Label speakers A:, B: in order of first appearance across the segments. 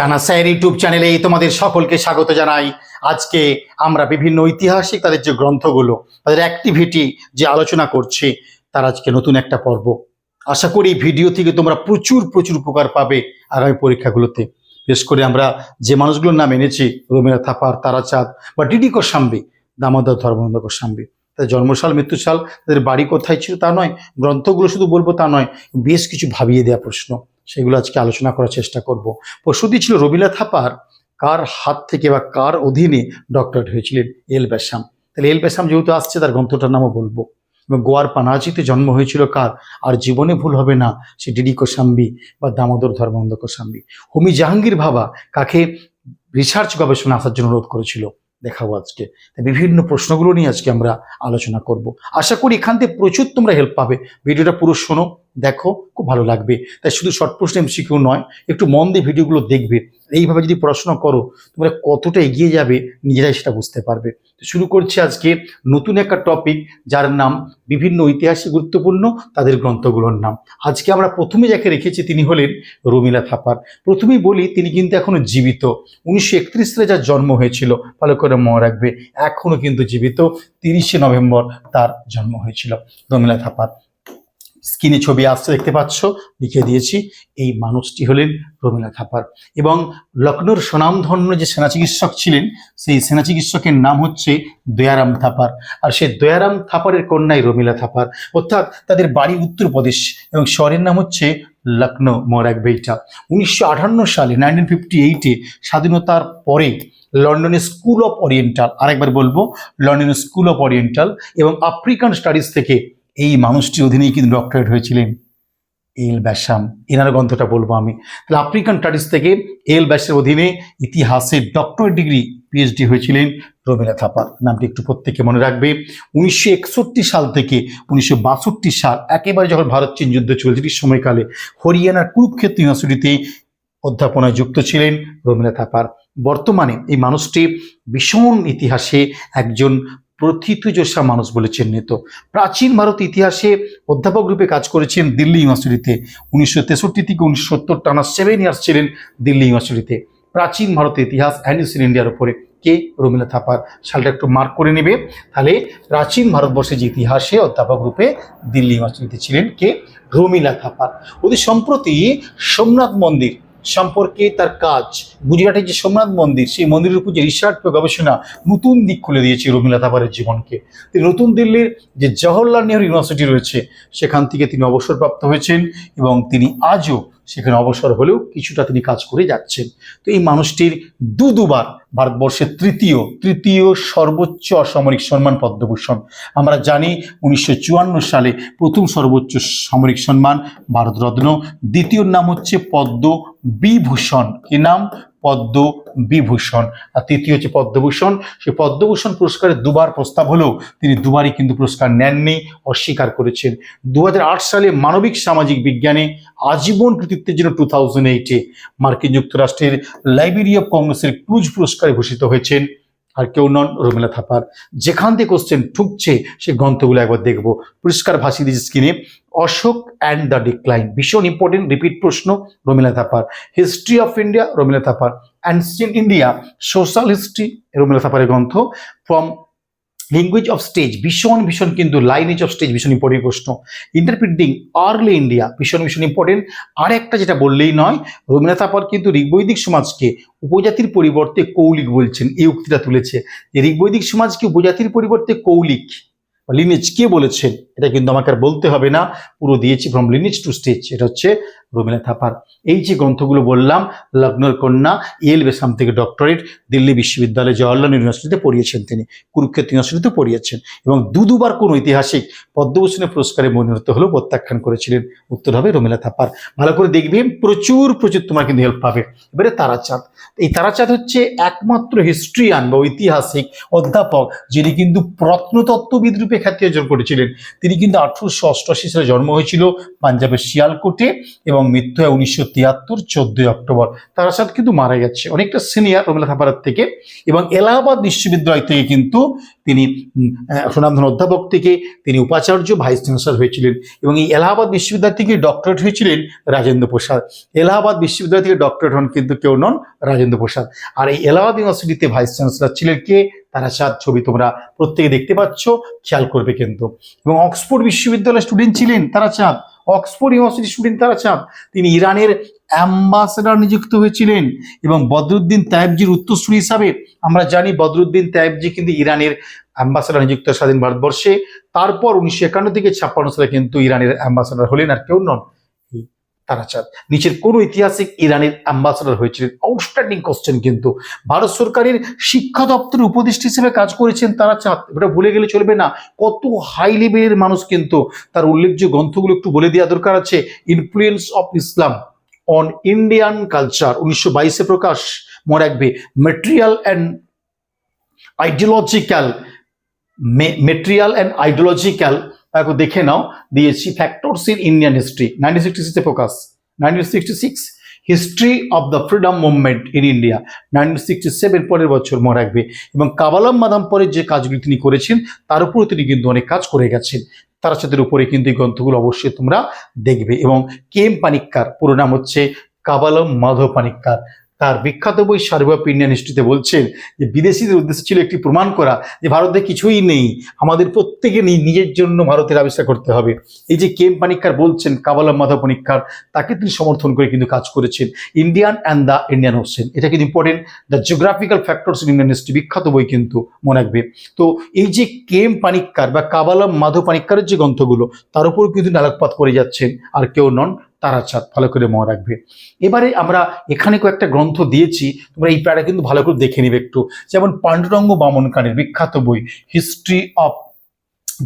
A: টানা sir YouTube চ্যানেলে তোমাদের সকলকে স্বাগত জানাই। আজকে আমরা বিভিন্ন ঐতিহাসিক তাদের যে গ্রন্থগুলো, তাদের অ্যাক্টিভিটি যে আলোচনা করছি, তার আজকে নতুন একটা পর্ব। আশা করি এই ভিডিও থেকে তোমরা প্রচুর প্রচুর উপকার পাবে আগামী পরীক্ষাগুলোতে। বিশেষ করে আমরা যে মানুষগুলোর নাম এনেছি রবীন্দ্রনাথ থাপার, তারাচাঁদ বা ডিডি গোস্বামী, দামোদর ধর্মানন্দ গোস্বামী, তাদের জন্মসাল, মৃত্যুসাল, তাদের বাড়ি কোথায় ছিল তা নয়, গ্রন্থগুলো শুধু বলব তা নয়, বেশ কিছু ভাবিয়ে দেওয়া প্রশ্ন। সেগুলো আজকে আলোচনা করার চেষ্টা করব। প্রসূতি ছিল রবীন্দ্রনাথ থাপার কার হাত থেকে বা কার অধীনে ডক্টরেট হয়েছিলেন? L Basham. তাহলে এল ব্যাসাম যেহেতু আসছে, তার গ্রন্থটার নামও বলব। এবং গোয়ার পানাজিতে জন্ম হয়েছিল কার? আর জীবনে ভুল হবে না, সে ডিডি কোসাম্বি বা দামোদর ধর্মানন্দ কোসাম্বি হুমি জাহাঙ্গীর ভাবা কাকে রিসার্চ গবেষণা আসার জন্য অনুরোধ করেছিল? দেখাবো আজকে। বিভিন্ন প্রশ্নগুলো নিয়ে আজকে আমরা আলোচনা করব। আশা করি এখান থেকে প্রচুর তোমরা হেল্প পাবে। ভিডিওটা পুরো শোনো, দেখো, খুব ভালো লাগবে। তাই শুধু শর্ট প্রশ্ন এমসিকিউ নয়, একটু মন দিয়ে ভিডিওগুলো দেখবে। এইভাবে যদি পড়াশোনা করো, তোমরা কতটা এগিয়ে যাবে নিজেরাই সেটা বুঝতে পারবে। তো শুরু করছি আজকে নতুন একটা টপিক যার নাম বিভিন্ন ঐতিহাসিক গুরুত্বপূর্ণ, তাদের গ্রন্থগুলোর নাম। আজকে আমরা প্রথমে যাকে রেখেছি তিনি হলেন রমিলা থাপার। প্রথমেই বলি, তিনি কিন্তু এখনও জীবিত। উনিশশো একত্রিশ সালে যার জন্ম হয়েছিল, ভালো করে মনে রাখবে এখনও কিন্তু জীবিত। তিরিশে নভেম্বর তার জন্ম হয়েছিল রমিলা থাপার। স্ক্রিনে ছবি আসতে দেখতে পাচ্ছ? লিখে দিয়েছি, এই মানুষটি হলেন রমিলা থাপার এবং লখনৌর সুনামধন্য যে সেনা চিকিৎসক ছিলেন, সেই সেনা চিকিৎসকের নাম হচ্ছে দয়ারাম থাপার। আর সেই দয়ারাম থাপারের কন্যাই রমিলা থাপার। অর্থাৎ তাদের বাড়ি উত্তরপ্রদেশ এবং শহরের নাম হচ্ছে লখনৌ মোরাক বেইটা। উনিশশো আটান্ন সালে নাইনটিন ফিফটি এইটে স্বাধীনতার পরে লন্ডনের স্কুল অফ ওরিয়েন্টাল, আরেকবার বলব, লন্ডনের স্কুল অফ ওরিয়েন্টাল এবং আফ্রিকান স্টাডিজ থেকে এই মানুষটির অধীনেই কিন্তু ডক্টরেট হয়েছিলেন এল ব্যাসাম। এনার গ্রন্থটা বলব আমি। তাহলে আফ্রিকান স্টাডিজ থেকে এল ব্যাসের অধীনে ইতিহাসে ডক্টরেট ডিগ্রি পিএইচডি হয়েছিলেন রবীন্দ্র থাপা নামটি একটু প্রত্যেকে মনে রাখবে। উনিশশো একষট্টি সাল থেকে উনিশশো বাষট্টি সাল একেবারে যখন ভারত চীন যুদ্ধ চলছিল সময়কালে হরিয়ানার কুরুক্ষেত্র ইউনিভার্সিটিতে অধ্যাপনায় যুক্ত ছিলেন রবীন্দ্র থাপার বর্তমানে এই মানুষটি ভীষণ ইতিহাসে একজন প্রথিতযশা মানুষ বলে চিহ্নিত। প্রাচীন ভারত ইতিহাসে অধ্যাপক রূপে কাজ করেছেন দিল্লি ইউনিভার্সিটিতে। উনিশশো তেষট্টি থেকে উনিশশো সত্তর টানা সেভেন ইয়ার্স ছিলেন দিল্লি ইউনিভার্সিটিতে। প্রাচীন ভারতের ইতিহাস অ্যান্ড ইন ইন্ডিয়ার উপরে কে রবীন্দ্র থাপার সালটা একটু মার্ক করে নেবে? তাহলে প্রাচীন ভারতবর্ষের যে ইতিহাসে অধ্যাপক রূপে দিল্লি ইউনিভার্সিটিতে ছিলেন কে? রমিলা থাপার। অতি সম্প্রতি সোমনাথ মন্দির সম্পর্কে তার কাজ। গুজরাটের যে সোমনাথ মন্দির, সেই মন্দিরের উপর যে রিসার্চ বা গবেষণা নতুন দিক খুলে দিয়েছে রবীন্দ্র থাপারের জীবনকে। তিনি নতুন দিল্লির যে জওহরলাল নেহরু ইউনিভার্সিটি রয়েছে, সেখান থেকে তিনি অবসরপ্রাপ্ত হয়েছেন এবং তিনি আজও সেখানে অবসর হলেও কিছুটা তিনি কাজ করে যাচ্ছেন। তো এই মানুষটির দু দুবার ভারতবর্ষের তৃতীয় তৃতীয় সর্বোচ্চ অসামরিক সম্মান পদ্মভূষণ। আমরা জানি উনিশশো চুয়ান্ন সালে প্রথম সর্বোচ্চ সামরিক সম্মান ভারতরত্ন, দ্বিতীয় নাম হচ্ছে পদ্ম বিভূষণ। কি নাম? পদ্ম বিভূষণ আর তৃতীয় হচ্ছে পদ্মভূষণ। সেই পদ্মভূষণ পুরস্কারের দুবার প্রস্তাব হলেও তিনি দুবারই কিন্তু পুরস্কার নেননি, অস্বীকার করেছেন। দু হাজার আট সালে মানবিক সামাজিক বিজ্ঞানে আজীবন কৃতিত্বের জন্য টু থাউজেন্ড এইটে মার্কিন যুক্তরাষ্ট্রের লাইব্রেরি অফ কংগ্রেসের ক্রুজ পুরস্কারে ভূষিত হয়েছেন। আর কেউ নন রমিলা থাপার। যেখান থেকে কোশ্চেন ঠুকছে, সেই গ্রন্থগুলো একবার দেখব। পরিষ্কার ভাসিয়ে দিয়েছে স্ক্রিনে অশোক অ্যান্ড দ্য ডিক্লাইন ভীষণ ইম্পর্টেন্ট রিপিট প্রশ্ন, Romila Thapar. History of India Romila Thapar. Ancient India social history Romila থাপারের গ্রন্থ। ফ্রম ল্যাঙ্গুয়েজ অফ স্টেজ ভীষণ ভীষণ কিন্তু লাইনেজ অফ স্টেজ ভীষণ ইম্পর্টেন্ট প্রশ্ন ইন্টারপ্রিটিং আর্লি ইন্ডিয়া ভীষণ ভীষণ ইম্পর্টেন্ট আর একটা যেটা বললেই নয়, রবীন্দ্রনাথ থাপার কিন্তু ঋগ্বৈদিক সমাজকে উপজাতির পরিবর্তে কৌলিক বলছেন, এই উক্তিটা তুলেছে। যে ঋগ্বৈদিক সমাজকে উপজাতির পরিবর্তে কৌলিক লিনেজ কে বলেছেন, এটা কিন্তু আমাকে আর বলতে হবে না। পুরো দিয়েছি ফ্রম লিনেজ টু স্টেজ এটা হচ্ছে রবীন্দ্রনাথ থাপার। এই যে গ্রন্থগুলো বললাম, লগ্নর কন্যা, এল বেসাম থেকে ডক্টরেট, দিল্লি বিশ্ববিদ্যালয় জওয়াহরলাল ইউনিভার্সিটিতে পড়িয়েছেন তিনি, কুরুক্ষেত্র ইউনিভার্সিটিতে পড়িয়েছেন এবং দু দুবার কোন ঐতিহাসিক পদ্মভূষণের পুরস্কারে মনোনীত হলেও প্রত্যাখ্যান করেছিলেন উত্তর হবে রমিলা থাপার। ভালো করে দেখবে, প্রচুর প্রচুর তোমার কিন্তু হেল্প পাবে। এবারে তারাচাঁদ। এই তারাচাঁদ হচ্ছে একমাত্র হিস্ট্রিয়ান বা ঐতিহাসিক অধ্যাপক যিনি কিন্তু প্রত্নতত্ত্ববিদ রূপে খ্যাতি অর্জন করেছিলেন। তিনি কিন্তু আঠারোশো অষ্টআশি সালে জন্ম হয়েছিল, পাঞ্জাবের শিয়ালকোটে এবং এবং মৃত্যু হয় উনিশশো তিয়াত্তর, চোদ্দই অক্টোবর। তারাচাঁদ কিন্তু মারা গেছে। অনেকটা সিনিয়র রবীন্দ্র থাপারার থেকে। এবং এলাহাবাদ বিশ্ববিদ্যালয় থেকে কিন্তু তিনি সুনামধন অধ্যাপক থেকে তিনি উপাচার্য ভাইস চ্যান্সেলর হয়েছিলেন। এবং এই এলাহাবাদ বিশ্ববিদ্যালয় থেকে ডক্টরেট হয়েছিলেন রাজেন্দ্র প্রসাদ। এলাহাবাদ বিশ্ববিদ্যালয় থেকে ডক্টরেট হন কিন্তু কেউ নন রাজেন্দ্র প্রসাদ। আর এই এলাহাবাদ ইউনিভার্সিটিতে ভাইস চ্যান্সেলর ছিলেন কে? তারাচাঁদ ছবি তোমরা প্রত্যেকে দেখতে পাচ্ছ, খেয়াল করবে কিন্তু। এবং অক্সফোর্ড বিশ্ববিদ্যালয়ের স্টুডেন্ট ছিলেন তারাচাঁদ অক্সফোর্ড ইউনিভার্সিটি স্টুডেন্ট তারা চাপ তিনি ইরানের অ্যাম্বাসেডার নিযুক্ত হয়েছিলেন এবং বদরুদ্দিন তায়েবজির উত্তরসূরি হিসাবে, আমরা জানি বদরুদ্দিন তায়েবজি কিন্তু ইরানের অ্যাম্বাসেডার নিযুক্ত স্বাধীন ভারতবর্ষে। তারপর উনিশশো একান্ন থেকে ছাপ্পান্ন সালে কিন্তু ইরানের অ্যাম্বাসেডার হলেন আর কেউ নন। তারাচাঁদ নিচের কোন ঐতিহাসিক ইরানের অ্যাম্বাসেডর হয়েছিলেন। আউটস্ট্যান্ডিং কোশ্চেন কিন্তু। ভারত সরকারের শিক্ষা দপ্তরের উপদেষ্টা হিসেবে কাজ করেছেন তারাচাঁদ এটা ভুলে গেলে চলবে না। কত হাই লেভেলের মানুষ কিন্তু। তার উল্লেখযোগ্য গ্রন্থগুলো একটু বলে দেওয়া দরকার আছে। Influence of Islam on Indian culture উনিশশো বাইশে প্রকাশ। মনে রাখবে material and ideological material and ideological একটু দেখে নাও, দিয়েছি factors in Indian history nineteen sixty সিক্সে প্রকাশ nineteen sixty six history of the freedom movement in India nineteen sixty seven পরের বছর মনে রাখবে, এবং কাবালাম মাদাম পরের যে কাজগুলি তিনি করেছেন, তার উপরে তিনি কিন্তু অনেক কাজ করে গেছেন। তার সাথে উপরে কিন্তু এই গ্রন্থগুলো অবশ্যই তোমরা দেখবে, এবং কে এম পানিক্কার, পুরো নাম হচ্ছে কাবালম মাধব পানিক্কার। তার বিখ্যাত বই সার্ভ ইন্ডিয়ান হিস্ট্রিতে বলছেন যে বিদেশিদের উদ্দেশ্য ছিল একটি প্রমাণ করা যে ভারতে কিছুই নেই, আমাদের প্রত্যেকে নিজের জন্য ভারতের আবিষ্কার করতে হবে। এই যে কেম পানিক্কার বলছেন কাবালাম মাধব পানিক্কার, তাকে তিনি সমর্থন করে কিন্তু কাজ করেছেন। Indian and the Indian ocean এটা কিন্তু important the geographical factors in Indian history বিখ্যাত বই কিন্তু মনে রাখবে। তো এই যে কেম পানিক্কার বা কাবালাম মাধব পানিক্কারের যে গ্রন্থগুলো, তার উপর কিন্তু আলোকপাত করে যাচ্ছেন, আর কেউ নন। তারাচাঁদ ভালো করে মনে রাখবে। এবারে আমরা এখানে কয়েকটা গ্রন্থ দিয়েছি, তোমরা এই প্যারা কিন্তু ভালো করে দেখে নেবে একটু। যেমন পাণ্ডুরঙ্গ বামনকানের বিখ্যাত বই হিস্ট্রি অফ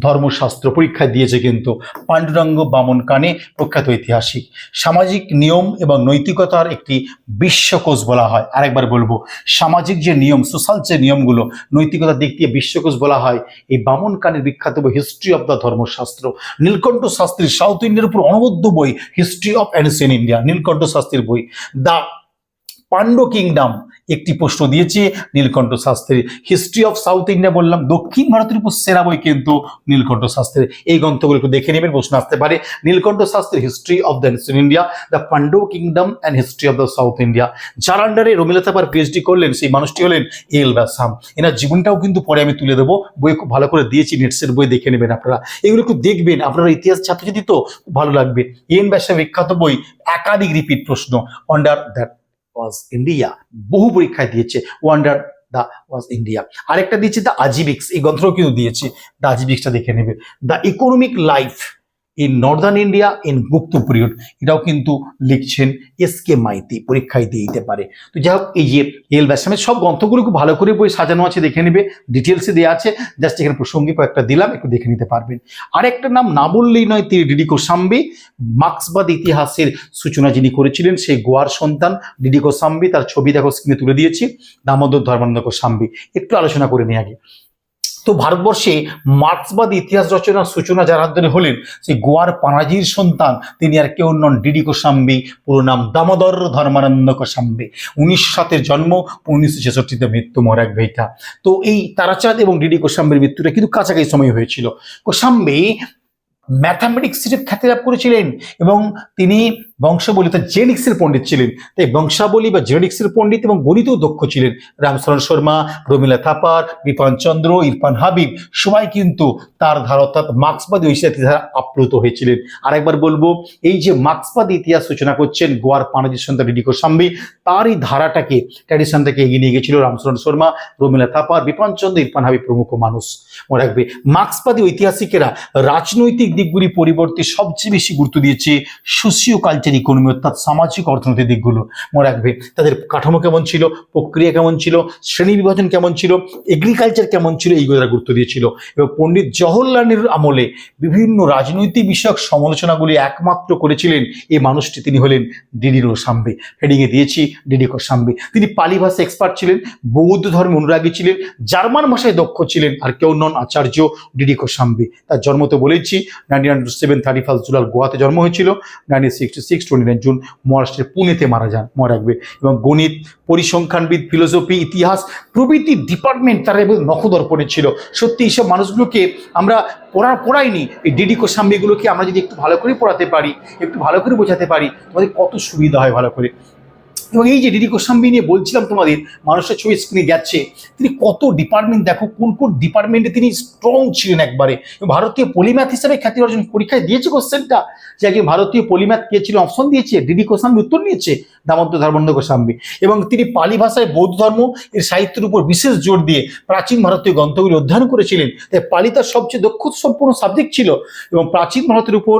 A: ধর্মশাস্ত্র পরীক্ষা দিয়েছে কিন্তু পাণ্ডুরঙ্গ বামন কানে প্রখ্যাত ঐতিহাসিক। সামাজিক নিয়ম এবং নৈতিকতার একটি বিশ্বকোষ বলা হয়। আরেকবার বলব, সামাজিক যে নিয়ম, সোশ্যাল যে নিয়মগুলো, নৈতিকতার দিক দিয়ে বিশ্বকোষ বলা হয়, এই বামন কানের বিখ্যাত বই history of the Dharmashastra. Nilakanta শাস্ত্রীর south ইন্ডিয়ার উপর অনবদ্য বই history of ancient India, Nilakanta শাস্ত্রীর বই। দ্য পাণ্ড কিংডম একটি প্রশ্ন দিয়েছে। Nilakanta Sastri history of south India বললাম, দক্ষিণ ভারতের উপর সেরা বই কিন্তু নীলকণ্ঠ শাস্ত্রীর। এই গ্রন্থগুলো একটু দেখে নেবেন, প্রশ্ন আসতে পারে। Nilakanta শাস্ত্রীর history of the eastern India the Pandava kingdom and history of the south India যার আন্ডারে রমিলা থাপার পিএইচডি করলেন, সেই মানুষটি হলেন এল ব্যাসাম। এনার জীবনটাও কিন্তু পরে আমি তুলে দেবো। বই খুব ভালো করে দিয়েছি নেটসের বই দেখে নেবেন আপনারা। এগুলো একটু দেখবেন, আপনারা ইতিহাস ছাত্রছাত্রী তো খুব ভালো লাগবে। এন ব্যাসা বিখ্যাত বই, একাধিক রিপিট প্রশ্ন অন্ডার দ্যাট ওয়াজ ইন্ডিয়া বহু পরীক্ষায় দিয়েছে। ওয়ান্ডার দা ওয়াজ ইন্ডিয়া আরেকটা দিয়েছে দ্য আজিবিক্স এই গ্রন্থটাও কিন্তু দিয়েছে। দ্য আজিবিক্সটা দেখে নেবে। The economic life in northern India in Gupta period এটাও কিন্তু লিখছেন এস কে মাইতি পরীক্ষায় দিয়ে দিতে পারে। তো যাই হোক, এই যে এল ব্যাসামের সব গ্রন্থগুলো খুব ভালো করে বই সাজানো আছে, দেখে নেবে ডিটেলসে দেওয়া আছে। জাস্ট এখানে প্রসঙ্গে কয়েকটা দিলাম, একটু দেখে নিতে পারবেন। আরেকটা নাম না বললেই নয়, তিনি ডিডি কোসাম্বি মার্ক্সবাদ ইতিহাসের সূচনা যিনি করেছিলেন, সেই গোয়ার সন্তান ডিডি কোসাম্বি তার ছবি দেখো স্ক্রিনে তুলে দিয়েছি, দামোদর ধর্মানন্দ কোসাম্বি একটু আলোচনা করে নিই আগে। তো ভারতবর্ষে মার্ক্সবাদ ইতিহাস রচনার সূচনা যার হাত হলেন সেই গোয়ার পানাজির সন্তান, তিনি আর কেউ নন ডিডি কোসাম্বি পুরো নাম দামোদর ধর্মানন্দ কোসাম্বি উনিশশো সাতের জন্ম, উনিশশো ছেষট্টিতে মৃত্যু, মর এক ভেইতা তো এই তারাচাঁদ এবং ডিডি কোসাম্বির মৃত্যুটা কিন্তু কাছাকাছি সময় হয়েছিল। কোসাম্বি ম্যাথামেটিক্সের খ্যাতি লাভ করেছিলেন এবং তিনি বংশাবলী তার জেনিক্সের পণ্ডিত ছিলেন। তাই বংশাবলী বা জেনিক্সের পণ্ডিত এবং গণিতেও দক্ষ ছিলেন। রামচরণ শর্মা রমিলা থাপার, বিপান চন্দ্র, ইরফান হাবিব, সবাই কিন্তু তার ধারা অর্থাৎ মার্ক্সবাদী ঐতিহাসিক ধারা আপ্লুত হয়েছিলেন। আরেকবার বলব, এই যে মার্ক্সবাদী ইতিহাস সূচনা করছেন গোয়ার পানাজি সন্তান ডিডি কোসাম্বি তার এই ধারাটাকে ট্র্যাডিশন থেকে এগিয়ে নিয়ে গেছিল রামচরণ শর্মা রমিলা থাপার, বিপান চন্দ্র, ইরফান হাবিব প্রমুখ মানুষ। মনে রাখবে, মার্ক্সবাদী ঐতিহাসিকেরা রাজনৈতিক দিকগুলি পরিবর্তে সবচেয়ে বেশি গুরুত্ব দিয়েছে সোশিও কালচার ইকোনমি অর্থাৎ সামাজিক অর্থনৈতিক দিকগুলো মনে রাখবে। তাদের কাঠামো কেমন ছিল? প্রক্রিয়া কেমন ছিল? শ্রেণি বিভাজন কেমন ছিল? এগ্রিকালচার কেমন ছিল? এইগুলো তারা গুরুত্ব দিয়েছিল। এবং পণ্ডিত জওহরলাল নেহরুর আমলে বিভিন্ন রাজনৈতিক বিষয়ক সমালোচনাগুলি একমাত্র করেছিলেন এই মানুষটি। তিনি হলেন ডিডি কোসাম্বি হেডিংয়ে দিয়েছি ডিডি কোসাম্বি তিনি পালি ভাষা এক্সপার্ট ছিলেন, বৌদ্ধ ধর্মে অনুরাগী ছিলেন, জার্মান ভাষায় দক্ষ ছিলেন, আর কেউ নন আচার্য ডিডি কোসাম্বি তার জন্ম তো বলেছি nineteen seven thirty first July গোয়াতে জন্ম হয়েছিল nineteen sixty six twenty nine June মহারাষ্ট্রের পুনেতে মারা যান, মনে রাখবে। এবং গণিত, পরিসংখ্যানবিদ ফিলোসফি ইতিহাস প্রভৃতি ডিপার্টমেন্ট তারা এবং নখদর্পণে ছিল। সত্যি এইসব মানুষগুলোকে আমরা পড়া পড়াইনি। এই ডিডি কোসাম্বিগুলোকে আমরা যদি একটু ভালো করে পড়াতে পারি, একটু ভালো করে বোঝাতে পারি, তোমাদের কত সুবিধা হয় ভালো করে। এবং এই যে ডিডি কোসাম্বি নিয়ে বলছিলাম তোমাদের, মানুষের ছবি স্ক্রিনে গেছে তিনি কত ডিপার্টমেন্ট দেখো কোন কোন ডিপার্টমেন্টে তিনি স্ট্রং ছিলেন একবারে। ভারতীয় পলিম্যাথ হিসাবে খ্যাতি অর্জন পরীক্ষায় দিয়েছে কোশ্চেনটা যে একজন ভারতীয় পলিম্যাথ কে ছিল অপশন দিয়েছে ডিডি কোসাম্বি উত্তর নিয়েছে দামোদর ধর্মানন্দ গোস্বামী। এবং তিনি পালি ভাষায় বৌদ্ধ ধর্ম, এর সাহিত্যের উপর বিশেষ জোর দিয়ে প্রাচীন ভারতীয় গ্রন্থগুলি অধ্যয়ন করেছিলেন। তাই পালি তার সবচেয়ে দক্ষ সম্পূর্ণ সাবজেক্ট ছিল এবং প্রাচীন ভারতের উপর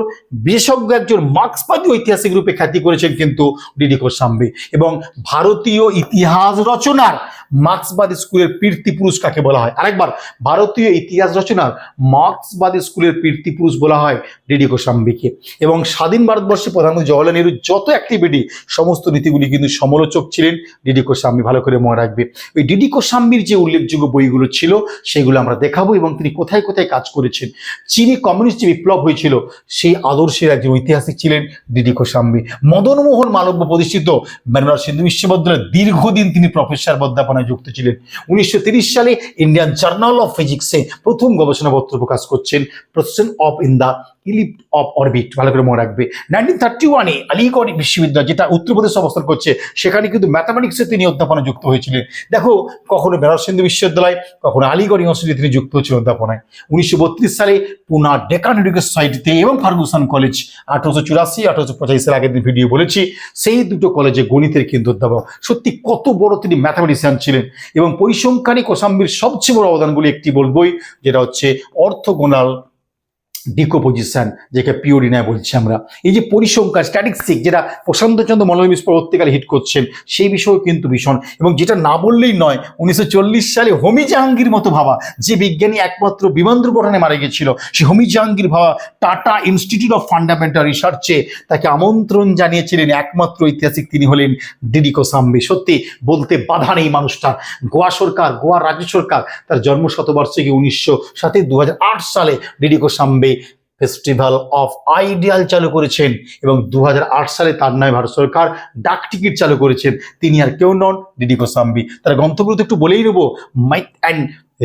A: বিশেষজ্ঞ একজন মার্ক্সবাদী ঐতিহাসিক রূপে খ্যাতি করেছেন কিন্তু ডিডি গোস্বামী। এবং ভারতীয় ইতিহাস রচনার মার্ক্সবাদী স্কুলের কীর্তি পুরুষ কাকে বলা হয়? আরেকবার, ভারতীয় ইতিহাস রচনার মার্ক্সবাদী স্কুলের কীর্তি পুরুষ বলা হয় ডিডি গোস্বামীকে। এবং স্বাধীন ভারতবর্ষে প্রধানমন্ত্রী জওয়াহরলাল নেহরুর যত অ্যাক্টিভিটি সমস্ত নীতিগুলি কিন্তু সমালোচক ছিলেন ডিডি গোস্বামী, ভালো করে মনে রাখবে। ওই ডিডি গোস্বামীর যে উল্লেখযোগ্য বইগুলো ছিল, সেগুলো আমরা দেখাবো এবং তিনি কোথায় কোথায় কাজ করেছেন। চীনে কমিউনিস্ট যে বিপ্লব হয়েছিল, সেই আদর্শের একজন ঐতিহাসিক ছিলেন ডিডি গোস্বামী। মদনমোহন মালব্য প্রতিষ্ঠিত বেনারস হিন্দু বিশ্ববিদ্যালয়ে দীর্ঘদিন তিনি প্রফেসর অধ্যাপনায় যুক্ত ছিলেন। উনিশশো সালে ইন্ডিয়ান জার্নাল অফ ফিজিক্সে প্রথম গবেষণাপত্র প্রকাশ করছেন precession of in the ellipse of orbit ভালো করে মনে রাখবে। নাইনটিন থার্টি ওয়ানে আলিগড় বিশ্ববিদ্যালয়, যেটা উত্তরপ্রদেশে অবস্থান করছে, সেখানে কিন্তু ম্যাথামেটিক্সে তিনি অধ্যাপনা যুক্ত হয়েছিলেন। দেখো, কখনো বেনারস হিন্দু বিশ্ববিদ্যালয়, কখনো আলিগড় ইউনিভার্সিটি তিনি যুক্ত হচ্ছিলেন অধ্যাপনায়। উনিশশো বত্রিশ সালে পুনা ডেকান এডুকেশন সোসাইটিতে এবং ফার্গুসন কলেজ, আঠারোশো চুরাশি, আঠারোশো পঁচাশি আগের দিন ভিডিও বলেছি, সেই দুটো কলেজে গণিতের কিন্তু অধ্যাপক। সত্যি কত বড় তিনি ম্যাথামেটিশিয়ান ছিলেন। এবং পরিসংখ্যানী কোসাম্বির সবচেয়ে বড় অবদানগুলি একটি বলবই, যেটা হচ্ছে অর্থগোনাল ডিকোপোজিশন যেটা পিওরিনায় বলছি আমরা। এই যে পরিসংখ্যান স্ট্যাটিস্টিক যেটা প্রশান্তচন্দ্র মনোরম পরবর্তীকালে হিট করছেন, সেই বিষয়েও কিন্তু ভীষণ। এবং যেটা না বললেই নয়, উনিশশো সালে হোমি জাহাঙ্গীর মতো ভাবা, যে বিজ্ঞানী একমাত্র বিমান দুর্ঘটনায় মারা গিয়েছিল, সে Homi Jehangir Bhabha Tata institute of fundamental রিসার্চে তাকে আমন্ত্রণ জানিয়েছিলেন একমাত্র ঐতিহাসিক তিনি হলেন ডিডি কোসাম্বি। সত্যি বলতে বাধা নেই মানুষটা। গোয়া সরকার, গোয়া রাজ্য সরকার, তার জন্ম শতবার্ষিকী উনিশশো সাথে দু হাজার আট সালে DD Kosambi festival of ideal চালু করেছেন এবং দু সালে তার নয় ভারত সরকার ডাক টিকিট চালু করেছেন। তিনি আর কেউ নন ডিডি গোস্বামী। তার গ্রন্থগুলো তো একটু বলেই নেব myth and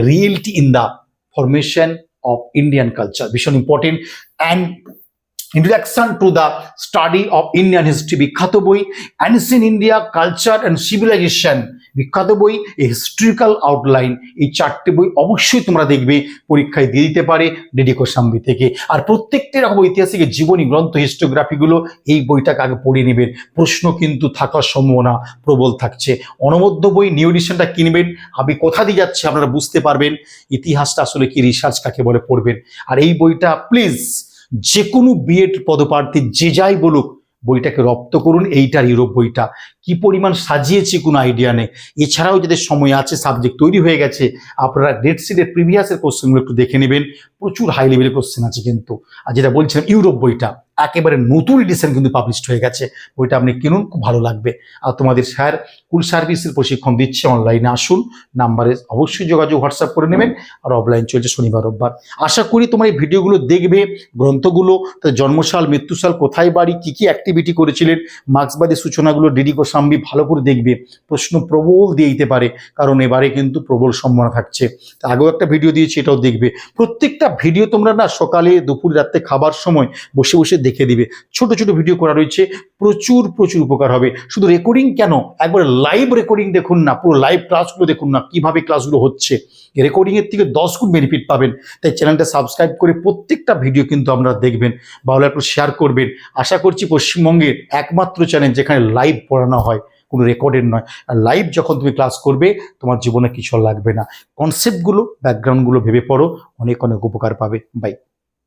A: reality in the formation of Indian culture ভীষণ important and introduction to the study of Indian history বিখ্যাত বই ancient India culture and civilisation বিখ্যাত বই এই হিস্ট্রিক্যাল আউটলাইন। এই চারটে বই অবশ্যই তোমরা দেখবে, পরীক্ষায় দিয়ে দিতে পারে ডিডি কোসাম্বি থেকে। আর প্রত্যেকটি রকম ঐতিহাসিক জীবনী, গ্রন্থ হিস্টোগ্রাফিগুলো এই বইটাকে আগে পড়ে নেবেন প্রশ্ন কিন্তু থাকার সম্ভাবনা প্রবল থাকছে। অনবদ্য বই নিউ এডিশনটা কিনবেন। আমি কোথা দিয়ে যাচ্ছে আপনারা বুঝতে পারবেন। ইতিহাসটা আসলে কি রিসার্চ কাকে বলে পড়বেন। আর এই বইটা প্লিজ যে কোনো বিএড পদপ্রার্থী যে যাই বলুক বইটাকে রপ্ত করুন, এইটার ইউরোপ বইটা। কি পরিমাণ সাজিয়েছি কোনো আইডিয়া নেই। এছাড়াও যাদের সময় আছে সাবজেক্ট তৈরি হয়ে গেছে, আপনারা ডেট সিটের প্রিভিয়াসের কোশ্চেনগুলো একটু দেখে নেবেন। প্রচুর হাই লেভেলের কোশ্চেন আছে কিন্তু। আর যেটা বলছিলাম, ইউরোপ বইটা। একেবারে নতুন এডিশন কিন্তু পাবলিশড হয়ে গেছে। বইটা আপনি কিনুন, খুব ভালো লাগবে। আর তোমাদের স্যার কুল সার্ভিসের প্রশিক্ষণ দিচ্ছে অনলাইনে আসুন নাম্বারে অবশ্যই যোগাযোগ হোয়াটসঅ্যাপ করে নেবেন, আর অফলাইন চলছে শনিবার, রোববার। আশা করি তোমার এই ভিডিওগুলো দেখবে, গ্রন্থগুলো তার জন্মসাল, মৃত্যুসাল, কোথায় বাড়ি, কী কী অ্যাক্টিভিটি করেছিলেন মার্ক্সবাদী সূচনাগুলো ডিডি গোস্বামী ভালো করে দেখবে। প্রশ্ন প্রবল দিয়ে দিতে পারে, কারণ এবারে কিন্তু প্রবল সম্ভাবনা থাকছে। আগেও একটা ভিডিও দিয়েছি, এটাও দেখবে। প্রত্যেকটা ভিডিও তোমরা না সকালে, দুপুর, রাত্রে খাবার সময় বসে বসে দেখে দিবে। ছোট ছোট ভিডিও করা রয়েছে, প্রচুর প্রচুর উপকার হবে। শুধু রেকর্ডিং কেন? একবার লাইভ রেকর্ডিং দেখুন না, পুরো লাইভ ক্লাসগুলো দেখুন না, কীভাবে ক্লাসগুলো হচ্ছে। রেকর্ডিংয়ের থেকে দশ গুণ বেনিফিট পাবেন। তাই চ্যানেলটা সাবস্ক্রাইব করে প্রত্যেকটা ভিডিও কিন্তু আপনারা দেখবেন ভালো একটু শেয়ার করবেন। আশা করছি পশ্চিমবঙ্গের একমাত্র চ্যানেল যেখানে লাইভ পড়ানো হয়, কোনো রেকর্ডের নয়। আর লাইভ যখন তুমি ক্লাস করবে, তোমার জীবনে কিছু লাগবে না। কনসেপ্টগুলো ব্যাকগ্রাউন্ডগুলো ভেবে পড়ো, অনেক অনেক উপকার পাবে। বাই